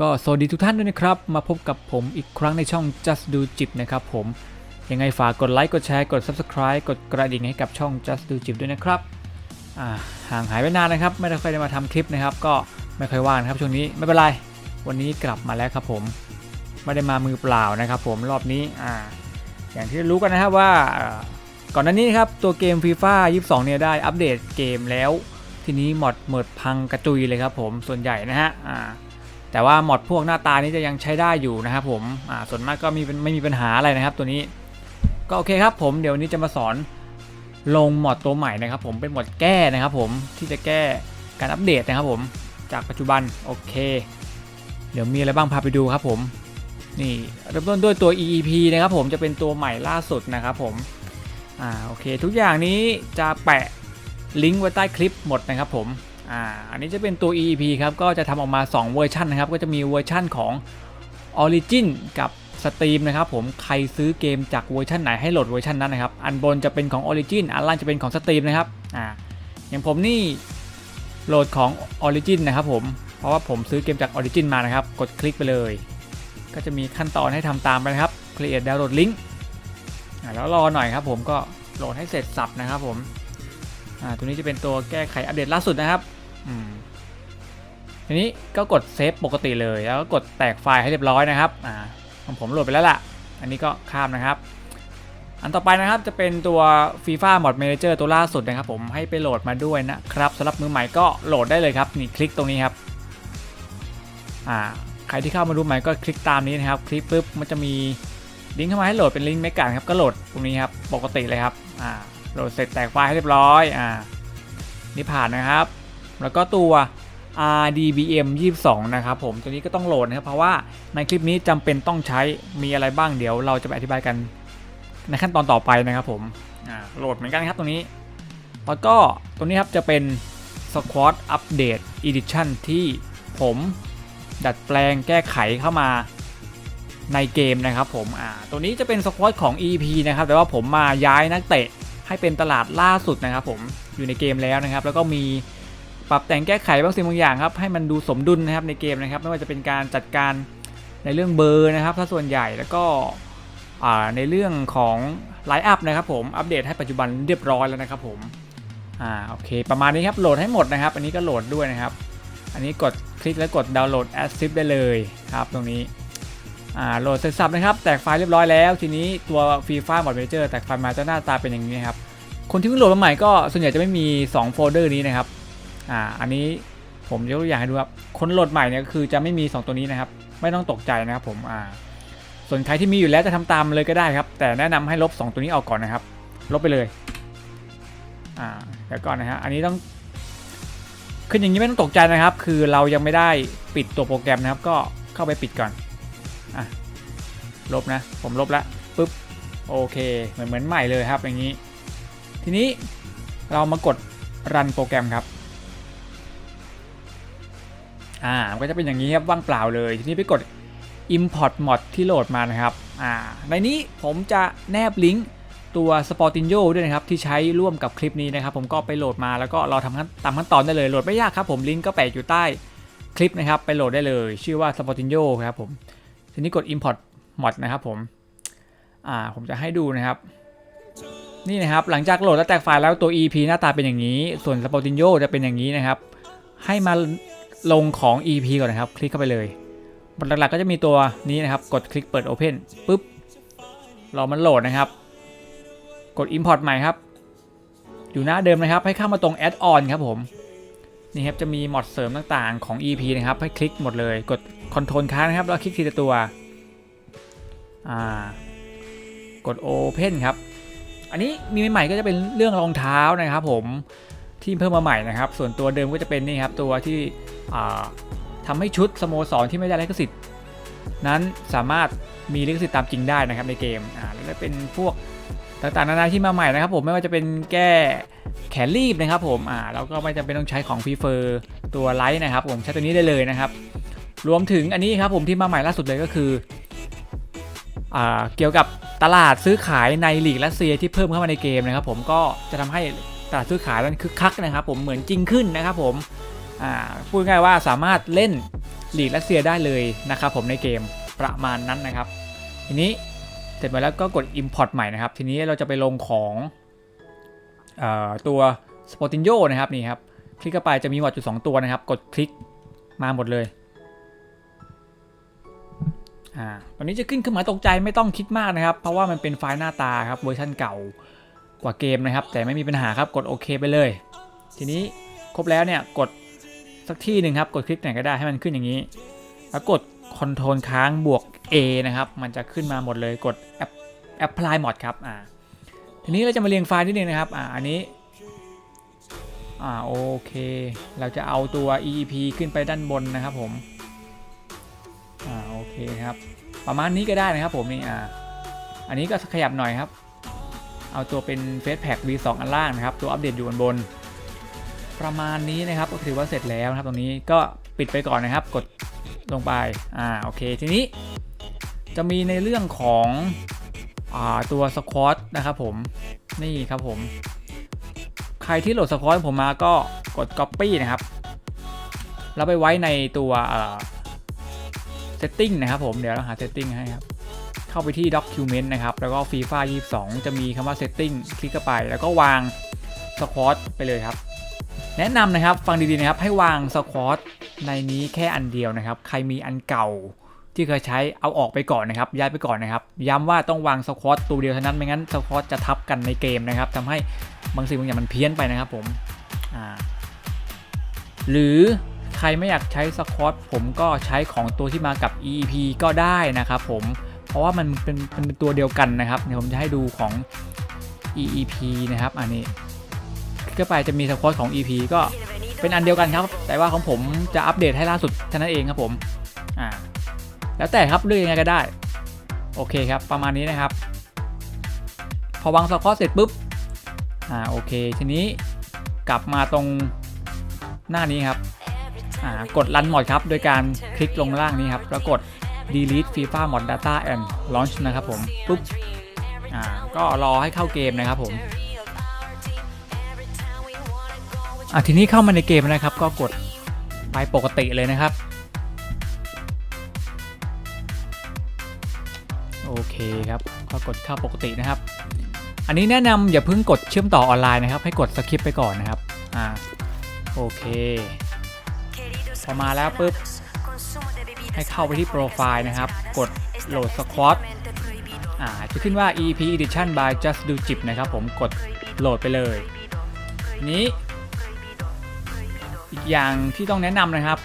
ก็สวัสดีทุกท่านด้วยนะครับ มาพบกับผมอีกครั้งในช่อง just do jib นะครับผม ยังไงฝากกดไลค์กดแชร์กด subscribe กดกระดิ่งให้กับช่อง just do jib ด้วยนะครับห่างหายไปนานนะครับ ไม่ได้ค่อยได้มาทำคลิปนะครับ ก็ไม่ค่อยว่างครับช่วงนี้ไม่เป็นไร วันนี้กลับมาแล้วครับผม ไม่ได้มามือเปล่านะครับ ผมรอบนี้อ่าอย่างที่รู้กันนะครับว่าก่อนหน้านี้ครับตัวเกม FIFA 22 เนี่ยได้อัปเดตเกมแล้ว ทีนี้หมดเมิดพังกระจุยเลยครับผมส่วนใหญ่นะฮะอ่า แต่ว่าหมอดพวกหน้าตานี้จะยังใช้ได้อยู่นะครับผมอ่าส่วนมากก็มีไม่มีปัญหาอะไรนะครับตัวนี้ ก็โอเคครับผมเดี๋ยววนนี้จะมาสอนลงหมอดตัวใหม่นะครับ ผมเป็นหมอดแก้นะครับ ผมที่จะแก้การอัปเดตนะครับ ผมจากปัจจุบันโอเค เดี๋ยวมีอะไรบ้างพาไปดูครับผมนี่เริ่มต้นด้วยตัว EEP นะครับผมจะเป็นตัวใหม่ล่าสุดนะครับผมอ่าโอเค ทุกอย่างนี้จะแปะลิงก์ไว้ใต้คลิปหมดนะครับผม อ่าอันนี้จะเป็นตัว EEP ครับก็จะทำออกมา 2 เวอร์ชันนะครับก็จะมีเวอร์ชันของ Origin กับ Steam นะครับผมใครซื้อเกมจากเวอร์ชันไหนให้โหลดเวอร์ชันนั้นนะครับ อันบนจะเป็นของ Origin อันล่างจะเป็นของ Steam นะครับอ่าอย่างผมนี่โหลดของ Origin นะครับผมเพราะว่าผมซื้อเกมจาก Origin มานะครับ กดคลิกไปเลย ก็จะมีขั้นตอนให้ทำตามไปนะครับ Create Download Link อ่าแล้วรอหน่อยครับผมก็โหลดให้เสร็จสับนะครับผมอ่าตัวนี้จะเป็นตัวแก้ไขอัปเดตล่าสุดนะครับ ทีนี้ก็กดเซฟปกติเลย แล้วก็กดแตกไฟล์ให้เรียบร้อยนะครับอ่าของผมโหลดไปแล้วล่ะ อันนี้ก็ข้ามนะครับ อันต่อไปนะครับจะเป็นตัว FIFA Mod Manager ตัวล่าสุดนะครับ ผมให้ไปโหลดมาด้วยนะครับสำหรับมือใหม่ก็โหลดได้เลยครับนี่คลิกตรงนี้ครับอ่าใครที่เข้ามาดูใหม่ก็คลิกตามนี้นะครับ คลิกปุ๊บมันจะมีลิงก์เข้ามาให้โหลดเป็นลิงก์เมกะครับก็โหลดตรงนี้ครับปกติเลยครับอ่าโหลดเสร็จแตกไฟล์ให้เรียบร้อยอ่านี่ผ่านนะครับ แล้วก็ตัว RDBM 22 นะครับผมตัวนี้ก็ต้องโหลดนะครับเพราะว่าในคลิปนี้จำเป็นต้องใช้มีอะไรบ้างเดี๋ยวเราจะไปอธิบายกันในขั้นตอนต่อไปนะครับผมโหลดเหมือนกันครับตรงนี้ แล้วก็ตรงนี้ครับจะเป็น Squad Update Edition ที่ผมดัดแปลงแก้ไขเข้ามาในเกมนะครับผมอ่าตัวนี้จะเป็นสควอตของ EP นะครับ แต่ว่าผมมาย้ายนักเตะให้เป็นตลาดล่าสุดนะครับผมอยู่ในเกมแล้วนะครับ แล้วก็มี ปรับแต่งแก้ไขบางสิ่งบางอย่างครับให้มันดูสมดุลนะครับในเกมนะครับ ไม่ว่าจะเป็นการจัดการในเรื่องเบอร์นะครับถ้าส่วนใหญ่แล้วก็ในเรื่องของไลฟ์อัพนะครับผมอัปเดตให้ปัจจุบันเรียบร้อยแล้วนะครับผมอ่าโอเค ประมาณนี้ครับโหลดให้หมดนะครับ อันนี้ก็โหลดด้วยนะครับ อันนี้กดคลิกแล้วกดดาวน์โหลดแอสซิฟได้เลยครับตรงนี้อ่าโหลดเสร็จสับนะครับแตกไฟล์เรียบร้อยแล้ว ทีนี้ตัว FIFA Mod Manager แตกไฟล์มาจะหน้าตาเป็นอย่างนี้ครับคนที่เพิ่งโหลดมาใหม่ก็ส่วนใหญ่จะไม่มี 2 โฟลเดอร์นี้นะครับ อ่าอันนี้ผมยกตัวอย่างให้ดูครับคนโหลดใหม่เนี่ยคือจะไม่มี 2 ตัวนี้นะครับ ไม่ต้องตกใจนะครับผมอ่าส่วนใครที่มีอยู่แล้วจะทำตามเลยก็ได้ครับ แต่แนะนำให้ลบ 2 ตัวนี้ออกก่อนนะครับ ลบไปเลยอ่าเดี๋ยวก่อนนะฮะอันนี้ต้องขึ้นอย่างนี้ไม่ต้องตกใจนะครับ คือเรายังไม่ได้ปิดตัวโปรแกรมนะครับ ก็เข้าไปปิดก่อนอะลบนะ ผมลบแล้วปุ๊บโอเคเหมือนเหมือนใหม่เลยครับอย่างนี้ ทีนี้เรามากดรันโปรแกรมครับ อ่าก็จะเป็นอย่างนี้ครับว่างเปล่าเลย ทีนี้ไปกด import mod ที่โหลดมานะครับอ่าในนี้ผมจะแนบลิงก์ตัว Sportinho ด้วยนะครับ ที่ใช้ร่วมกับคลิปนี้นะครับ ผมก็ไปโหลดมาแล้วก็เราทำขั้นตามขั้นตอนได้เลยโหลดไม่ยากครับผมลิงก์ก็แปะอยู่ใต้คลิปนะครับ ไปโหลดได้เลย ชื่อว่า Sportinho ครับผมทีนี้กด import mod นะครับผมอ่าผมจะให้ดูนะครับนี่นะครับ หลังจากโหลดและแตกไฟล์แล้วตัว EP หน้าตาเป็นอย่างนี้ ส่วน Sportinho จะเป็นอย่างนี้นะครับ ให้มา ลงของ EP ก่อนนะครับ คลิกเข้าไปเลยหลักๆก็จะมีตัวนี้นะครับ กดคลิกเปิด Open ปุ๊บรอมันโหลดนะครับ กด Import ใหม่ครับ อยู่หน้าเดิมนะครับ ให้เข้ามาตรง Add on ครับผมนี่ครับจะมีมอดเสริมต่างๆของ EP นะครับ ให้คลิกหมดเลย กด Ctrl ค้างนะครับ แล้วคลิกทีละตัวกด Open ครับ อันนี้มีใหม่ๆก็จะเป็นเรื่องรองเท้านะครับผม ที่เพิ่มมาใหม่นะครับ ส่วนตัวเดิมก็จะเป็นนี่ครับตัวที่อ่าทำให้ชุดสโมสรที่ไม่ได้ลิขสิทธิ์นั้นสามารถมีลิขสิทธิ์ตามจริงได้นะครับในเกมอ่าแล้วก็เป็นพวกต่างๆนานาที่มาใหม่นะครับ ผมไม่ว่าจะเป็นแก้แขนรีบนะครับ ผมอ่าแล้วก็ไม่จำเป็นต้องใช้ของฟรีเฟอร์ตัวไลท์นะครับ ผมใช้ตัวนี้ได้เลยนะครับ รวมถึงอันนี้ครับผมที่มาใหม่ล่าสุดเลยก็คืออ่าเกี่ยวกับตลาดซื้อขายในหลีกรัสเซียที่เพิ่มเข้ามาในเกมนะครับ ผมก็จะทำให้ ลาดซื้อขายนั้นคึกคักนะครับผมเหมือนจริงขึ้นนะครับผมพูดง่ายว่าสามารถเล่นลีกรัสเซียได้เลยนะครับผมในเกมประมาณนั้นนะครับ ทีนี้เสร็จไปแล้วก็กด Import ใหม่นะครับ ทีนี้เราจะไปลงของอตัว s p o r t i n g o นะครับนี่ครับคลิกเข้าไปจะมีหมวดจุดสองตัวนะครับ กดคลิกมาหมดเลยอ่าตอนนี้จะขึ้นเครื่องหมาตกใจไม่ต้องคิดมากนะครับ เพราะว่ามันเป็นไฟล์หน้าตาครับเวอร์ชันเก่า กว่าเกมนะครับ แต่ไม่มีปัญหาครับกดโอเคไปเลย ทีนี้ครบแล้วเนี่ยกดสักที่หนึ่งครับ กดคลิกไหนก็ได้ให้มันขึ้นอย่างนี้ แล้วกดคอนโทรลค้างบวก A นะครับ มันจะขึ้นมาหมดเลยกด apply mod ครับอ่าทีนี้เราจะมาเรียงไฟล์นิดนึงนะครับอ่าอันนี้อ่าโอเค เราจะเอาตัว EEP ขึ้นไปด้านบนนะครับผมอ่าโอเคครับ ประมาณนี้ก็ได้นะครับผมนี่อ่าอันนี้ก็ขยับหน่อยครับ เอาตัวเป็น f a c e Pack V2 อันล่างนะครับ ตัวอัปเดตอยู่บนบน ประมาณนี้นะครับ ก็ถือว่าเสร็จแล้วนะครับ ตรงนี้ก็ปิดไปก่อนนะครับ กดลงไป อ่า โอเค ทีนี้ จะมีในเรื่องของอตัวสควอตนะครับผม นี่ครับผม ใครที่โหลดสควอตผมมาก็กด Copy นะครับ แล้วไปไว้ในตัวเซตติ้งนะครับผม เดี๋ยวเราหา setting ให้ครับ เข้าไปที่ Document นะครับ แล้วก็ FIFA 22 จะมีคำว่า setting คลิกเข้าไป แล้วก็วางสควอตไปเลยครับ แนะนำนะครับ ฟังดีๆนะครับ ให้วางสควอตในนี้แค่อันเดียวนะครับ ใครมีอันเก่าที่เคยใช้เอาออกไปก่อนนะครับ ย้ายไปก่อนนะครับ ย้ำว่าต้องวางสควอตตัวเดียวเท่านั้นไม่งั้นสควอตจะทับกันในเกมนะครับทำให้บางสิ่งบางอย่างมันเพี้ยนไปนะครับผมหรือใครไม่อยากใช้สควอตผมก็ใช้ของตัวที่มากับ EEP ก็ได้นะครับผม ราะว่ามันเป็นเป็นตัวเดียวกันนะครับเดี๋ยวผมจะให้ดูของ EEP นะครับ อันนี้คลิกเข้าไปจะมีสควอตของ EP ก็เป็นอันเดียวกันครับ แต่ว่าของผมจะอัปเดตให้ล่าสุดเท่านั้นเองครับผมอ่าแล้วแต่ครับเลือกยังไงก็ได้ โอเคครับ ประมาณนี้นะครับ พอวางสควอตเสร็จปุ๊บอ่าโอเค ทีนี้กลับมาตรงหน้านี้ครับอ่ากด Run Mod ครับ โดยการคลิกลงล่างนี้ครับแล้วกด Delete FIFA Mod Data and Launch นะครับผมปุ๊บอ่าก็รอให้เข้าเกมนะครับผมอ่าทีนี้เข้ามาในเกมนะครับ ก็กดไปปกติเลยนะครับ โอเคครับก็กดเข้าปกตินะครับ อันนี้แนะนำอย่าเพิ่งกดเชื่อมต่อออนไลน์นะครับ ให้กดสคริปไปก่อนนะครับอ่าโอเคพอมาแล้วปุ๊บ ให้เข้าไปที่โปรไฟล์นะครับ กดโหลดสควอตจะขึ้นว่า EP Edition by Just Do Jip นะครับผมกดโหลดไปเลย นี้อีกอย่างที่ต้องแนะนำนะครับ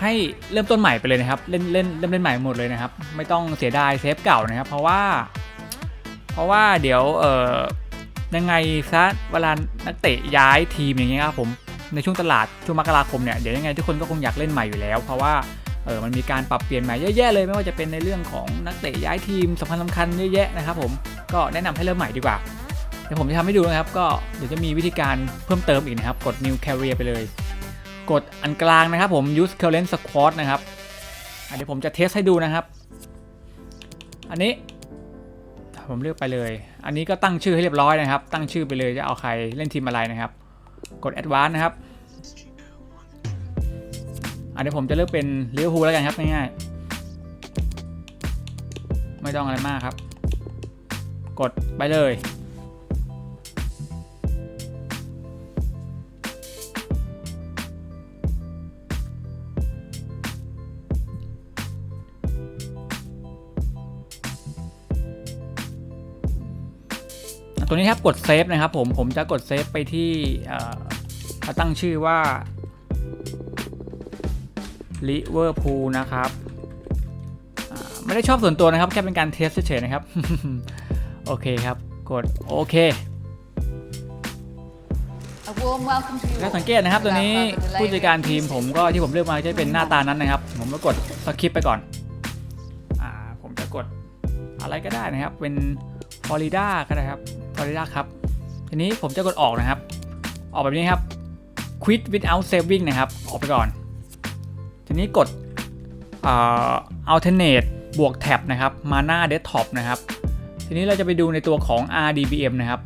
ให้เริ่มต้นใหม่ไปเลยนะครับ เล่นเล่นเริ่มเล่นใหม่หมดเลยนะครับ ไม่ต้องเสียดายเซฟเก่านะครับ เพราะว่า เพราะว่าเดี๋ยวเออยังไงซะเวลานักเตะย้ายทีมอย่างเงี้ยครับผมในช่วงตลาดช่วงมกราคมเนี่ยเดี๋ยวยังไงทุกคนก็คงอยากเล่นใหม่อยู่แล้ว เพราะว่า เออมันมีการปรับเปลี่ยนใหม่เยอะแยะเลยไม่ว่าจะเป็นในเรื่องของนักเตะย้ายทีมสำคัญสำคัญเยอะแยะนะครับผมก็แนะนำให้เริ่มใหม่ดีกว่าเดี๋ยวผมจะทำให้ดูนะครับ ก็เดี๋ยวจะมีวิธีการเพิ่มเติมอีกนะครับ กด new career ไปเลย กดอันกลางนะครับผม use current squad นะครับเดี๋ยวผมจะเทสให้ดูนะครับ อันนี้ผมเลือกไปเลย อันนี้ก็ตั้งชื่อให้เรียบร้อยนะครับ ตั้งชื่อไปเลยจะเอาใครเล่นทีมอะไรนะครับ กด advance นะครับ อันนี้ผมจะเลือกเป็นเลี้ยวฮูแล้วกันครับง่ายๆ ไม่ต้องอะไรมากครับ กดไปเลย ตัวนี้ครับกดเซฟนะครับผม ผมจะกดเซฟไปที่เอ่อตั้งชื่อว่า ลิเวอร์พูลนะครับอ่าไม่ได้ชอบส่วนตัวนะครับ แค่เป็นการเทสเฉยๆนะครับ โอเคครับ กดโอเคแล้วสังเกตนะครับ ตัวนี้ผู้จัดการทีมผมก็ที่ผมเลือกมาจะเป็นหน้าตานั้นนะครับ ผมก็กดสคิปไปก่อนอ่าผมจะกดอะไรก็ได้นะครับ เป็นฟลอริดาก็ได้ครับฟลอริดาครับ ทีนี้ผมจะกดออกนะครับ ออกแบบนี้ครับ quit without saving นะครับ ออกไปก่อน ทีนี้กดอ่า alternate บวกแท็บนะครับมาหน้า desktop นะครับ ทีนี้เราจะไปดูในตัวของ RDBM นะครับ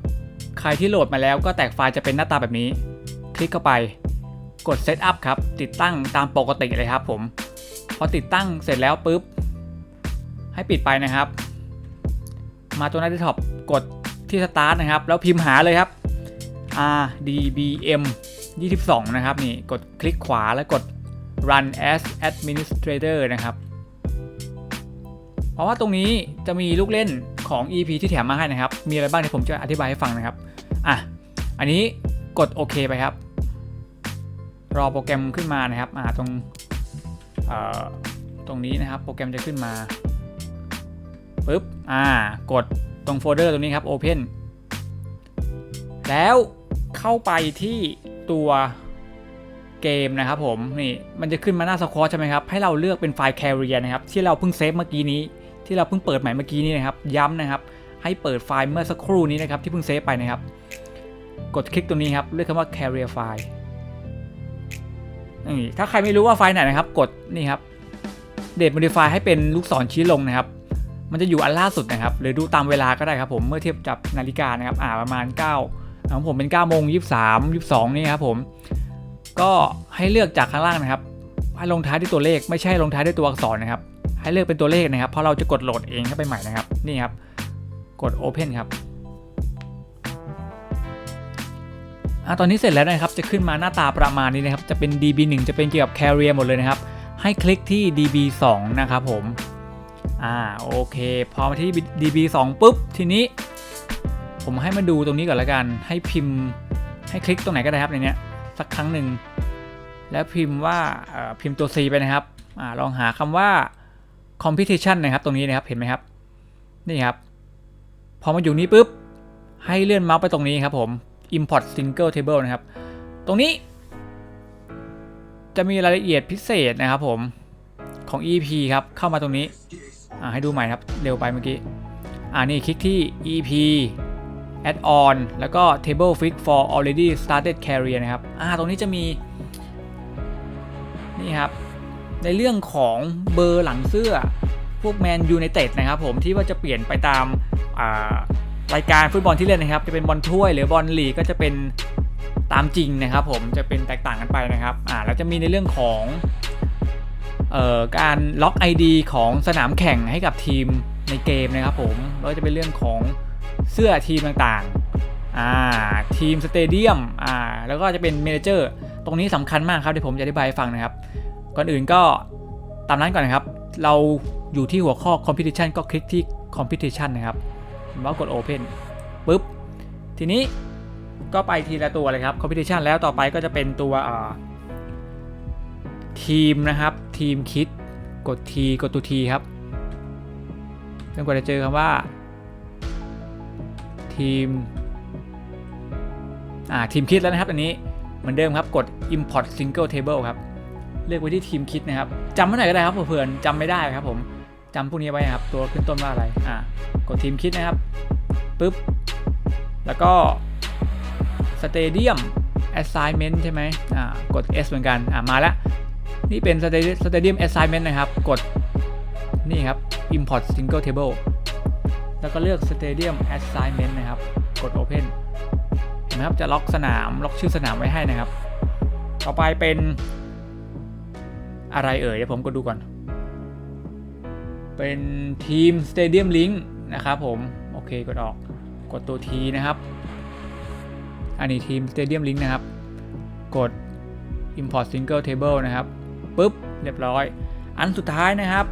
ใครที่โหลดมาแล้วก็แตกไฟล์จะเป็นหน้าตาแบบนี้ คลิกเข้าไป กด Setup ครับ ติดตั้งตามปกติเลยครับผม พอติดตั้งเสร็จแล้วปุ๊บ ให้ปิดไปนะครับ มาตัวหน้าที่ท็อปกดที่ Start นะครับ แล้วพิมพ์หาเลยครับ RDBM 22 นะครับนี่กดคลิกขวาแล้วกด Run as Administrator นะครับ เพราะว่าตรงนี้จะมีลูกเล่นของ EP ที่แถมมาให้นะครับ มีอะไรบ้างที่ผมจะอธิบายให้ฟังนะครับ อะ อันนี้กดโอเคไปครับ รอโปรแกรมขึ้นมานะครับ อ่าตรงตรงนี้นะครับ โปรแกรมจะขึ้นมาปึ๊บ อ่า กดตรงโฟลเดอร์ตรงนี้ครับ Open แล้วเข้าไปที่ตัว เกมนะครับผมนี่มันจะขึ้นมาหน้าสควอชใช่ไหมครับให้เราเลือกเป็นไฟล์ Carrier นะครับที่เราเพิ่งเซฟเมื่อกี้นี้ ที่เราเพิ่งเปิดใหม่เมื่อกี้นี้นะครับย้ำนะครับ ให้เปิดไฟล์เมื่อสักครู่นี้นะครับที่เพิ่งเซฟไปนะครับ กดคลิกตรงนี้ครับเลือกคำว่า carrier file นี่ถ้าใครไม่รู้ว่าไฟล์ไหนนะครับ กดนี่ครับ date modify ให้เป็นลูกศรชี้ลงนะครับ มันจะอยู่อันล่าสุดนะครับ หรือดูตามเวลาก็ได้ครับผมเมื่อเทียบกับนาฬิกานะครับ อ่าประมาณ 9ของผมเป็น9โมง23 22 นี่ครับผม ก็ให้เลือกจากข้างล่างนะครับ ให้ลงท้ายด้วยตัวเลขไม่ใช่ลงท้ายด้วยตัวอักษรนะครับ ให้เลือกเป็นตัวเลขนะครับ เพราะเราจะกดโหลดเองเข้าไปใหม่นะครับ นี่ครับ กด Open ครับอะตอนนี้เสร็จแล้วนะครับ จะขึ้นมาหน้าตาประมาณนี้นะครับ จะเป็น DB1 จะเป็นเกี่ยวกับ Carrier หมดเลยนะครับ ให้คลิกที่ DB2 นะครับผม อ่า โอเค พอมาที่ DB2 ปุ๊บ ทีนี้ ผมให้มาดูตรงนี้ก่อนละกัน ให้พิมพ์ ให้คลิกตรงไหนก็ได้ครับในเนี้ย สักครั้งหนึ่ง แล้วพิมพ์ว่าพิมพ์ตัว C ไปนะครับอลองหาคำว่า competition นะครับ ตรงนี้นะครับเห็นไหมครับ นี่ครับ พอมาอยู่นี้ปุ๊บ ให้เลื่อนเมาส์ไปตรงนี้ครับผม import single table นะครับ ตรงนี้ จะมีรายละเอียดพิเศษนะครับผมของ EP ครับ เข้ามาตรงนี้ให้ดูใหม่ครับ เร็วไปเมื่อกี้อ่านี่คลิกที่ EP add on แล้วก็ table fix for already started carrier นะครับ อ่า ตรงนี้จะมี นี่ครับ ในเรื่องของเบอร์หลังเสื้อ พวกแมนยู i นเต็ดนะครับผมที่ว่าจะเปลี่ยนไปตามารายการฟุตบอลที่เล่นนะครับ จะเป็นบอลถ้วยหรือบอลลีกก็จะเป็นตามจริงนะครับ ผมจะเป็นแตกต่างกันไปนะครับอ่าแล้วจะมีในเรื่องของออการล็อก ID ของสนามแข่งให้กับทีมในเกมนะครับผมแล้วจะเป็นเรื่องของเสื้อทีมต่างๆอ่าทีมสเตเดียมอ่าแล้วก็จะเป็นเมเนเจอร์ ตรงนี้สำคัญมากครับเดี๋ยวผมจะอธิบายให้ฟังนะครับ ก่อนอื่นก็ตามนั้นก่อนนะครับ เราอยู่ที่หัวข้อ competition ก็คลิกที่ competition นะครับแล้วกด open ปุ๊บ ทีนี้ก็ไปทีละตัวเลยครับ competition แล้วต่อไปก็จะเป็นตัวทีมนะครับ ทีมคิด กด T กดตัว T ครับจนกว่าจะเจอคำว่า ทีม อ่า ทีมคิดแล้วนะครับ อันนี้ เหมือนเดิมครับกด import single table ครับ เลือกไว้ที่ทีมคิดนะครับจำไว้หน่อยก็ได้ครับเผื่อๆจำไม่ได้ครับผมจำพวกนี้ไว้ครับ ตัวขึ้นต้นว่าอะไรอ่ากดทีมคิดนะครับปุ๊บแล้วก็ Stadium Assignment ใช่ไหมอ่ากด S เหมือนกันอ่ามาแล้ว นี่เป็น Stadium Assignment นะครับ กดนี่ครับ Import Single Table แล้วก็เลือก Stadium Assignment นะครับ กด Open นไหมครับ จะล็อกสนามล็อกชื่อสนามไว้ให้นะครับ ต่อไปเป็นอะไรเอ่ยเดี๋ยวผมก็ดูก่อน เป็นทีม Stadium Link นะครับผม โอเคกดออกกดตัว T นะครับ อันนี้ทีม Stadium Link นะครับ กด Import Single Table นะครับปุ๊บเรียบร้อย อันสุดท้ายนะครับ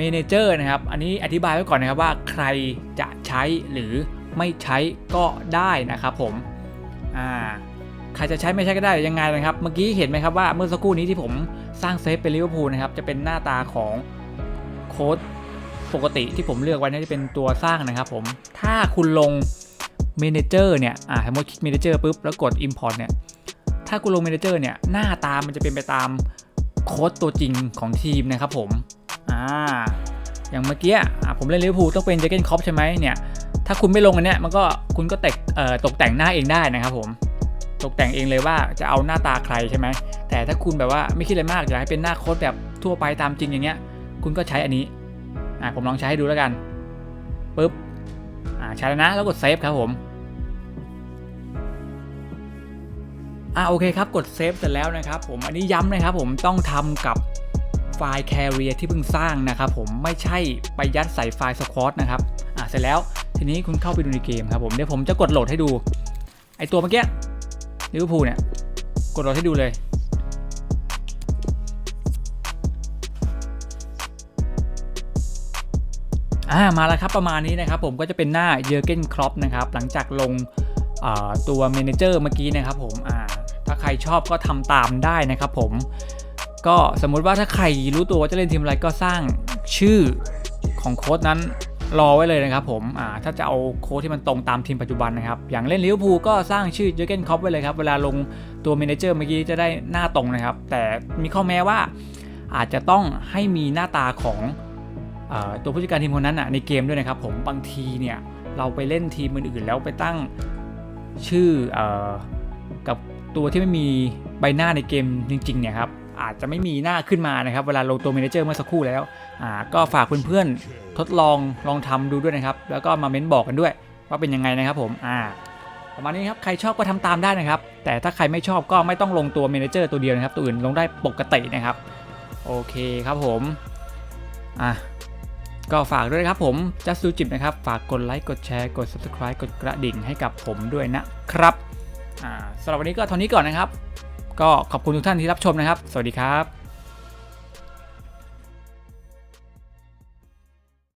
Manager นะครับ อันนี้อธิบายไว้ก่อนนะครับว่าใครจะใช้หรือ ไม่ใช้ก็ได้นะครับผมอ่าใครจะใช้ไม่ใช้ก็ได้ยังไงนะครับ เมื่อกี้เห็นไหมครับว่าเมื่อสักครู่นี้ที่ผมสร้างเซฟเป็นลิเวอร์พูลนะครับจะเป็นหน้าตาของโค้ดปกติที่ผมเลือกไว้นี่จะเป็นตัวสร้างนะครับผมถ้าคุณลงเมนเจอร์เนี่ยอ่าสมมติคลิกเมนเจอร์ปุ๊บแล้วกด Import เนี่ยถ้าคุณลงเมนเจอร์เนี่ยหน้าตามันจะเป็นไปตามโค้ดตัวจริงของทีมนะครับผมอ่าอย่างเมื่อกี้อ่าผมเล่นลิเวอร์พูลต้องเป็นเจเกนคอปใช่ไหมเนี่ย ถ้าคุณไม่ลงอันเนี้ยมันก็คุณก็ต่งเอ่อตกแต่งหน้าเองได้นะครับผมตกแต่งเองเลยว่าจะเอาหน้าตาใครใช่ไหมแต่ถ้าคุณแบบว่าไม่คิดอะไรมากอยากให้เป็นหน้าโค้ดแบบทั่วไปตามจริงอย่างเงี้ย คุณก็ใช้อันนี้อ่าผมลองใช้ให้ดูแล้วกันปุ๊บอ่าใช้แล้วนะแล้วกดเซฟครับผมอ่าโอเคครับกดเซฟเสร็จแล้วนะครับ ผมอันนี้ย้ำนะครับผมต้องทำกับไฟล์ Carrier ที่เพิ่งสร้างนะครับผมไม่ใช่ไปยัดใส่ไฟล์ Squad นะครับอ่าเสร็จแล้ว ทีนี้คุณเข้าไปดูในเกมครับผมเดี๋ยวผมจะกดโหลดให้ดู ไอตัวเมื่อกี้ลิเวอร์พูลเนี่ย กดโหลดให้ดูเลย อ่ามาแล้วครับประมาณนี้นะครับผมก็จะเป็นหน้าเยอร์เกนครอปนะครับ หลังจากลงตัวเมนเจอร์เมื่อกี้นะครับผมอ่าถ้าใครชอบก็ทำตามได้นะครับผมก็สมมุติว่าถ้าใครรู้ตัวว่าจะเล่นทีมอะไรก็สร้างชื่อของโค้ดนั้น รอไว้เลยนะครับผมอ่าถ้าจะเอาโค้ดที่มันตรงตามทีมปัจจุบันนะครับ อย่างเล่นลิเวอร์พูลก็สร้างชื่อเจอเกนคอปไว้เลยครับ เวลาลงตัวเมนเจอร์เมื่อกี้จะได้หน้าตรงนะครับ แต่มีข้อแม้ว่าอาจจะต้องให้มีหน้าตาของอตัวผู้จัดการทีมคนนั้นอะในเกมด้วยนะครับ ผมบางทีเนี่ยเราไปเล่นทีมอื่นๆแล้วไปตั้งชื่ออกับตัวที่ไม่มีใบหน้าในเกมจริงๆเนี่ยครับอาจจะไม่มีหน้าขึ้นมานะครับ เวลาลงตัวเมนเจอร์เมื่อสักครู่แล้วก็ฝากเพื่อนๆ ทดลองลองทำดูด้วยนะครับ แล้วก็มาเม้นบอกกันด้วย ว่าเป็นยังไงนะครับผมอ่าประมาณนี้ครับใครชอบก็ทำตามได้นะครับ แต่ถ้าใครไม่ชอบก็ไม่ต้องลงตัวเมนเจอร์ตัวเดียวนะครับ ตัวอื่นลงได้ปกตินะครับ โอเคครับผมอะก็ฝากด้วยครับผมจัส o ูจิบนะครับ ฝากกดไลค์กดแชร์กด subscribe กดกระดิ่งให้กับผมด้วยนะครับอ่าสำหรับวันนี้ก็เท่านี้ก่อนนะครับ ก็ขอบคุณทุกท่านที่รับชมนะครับ สวัสดีครับ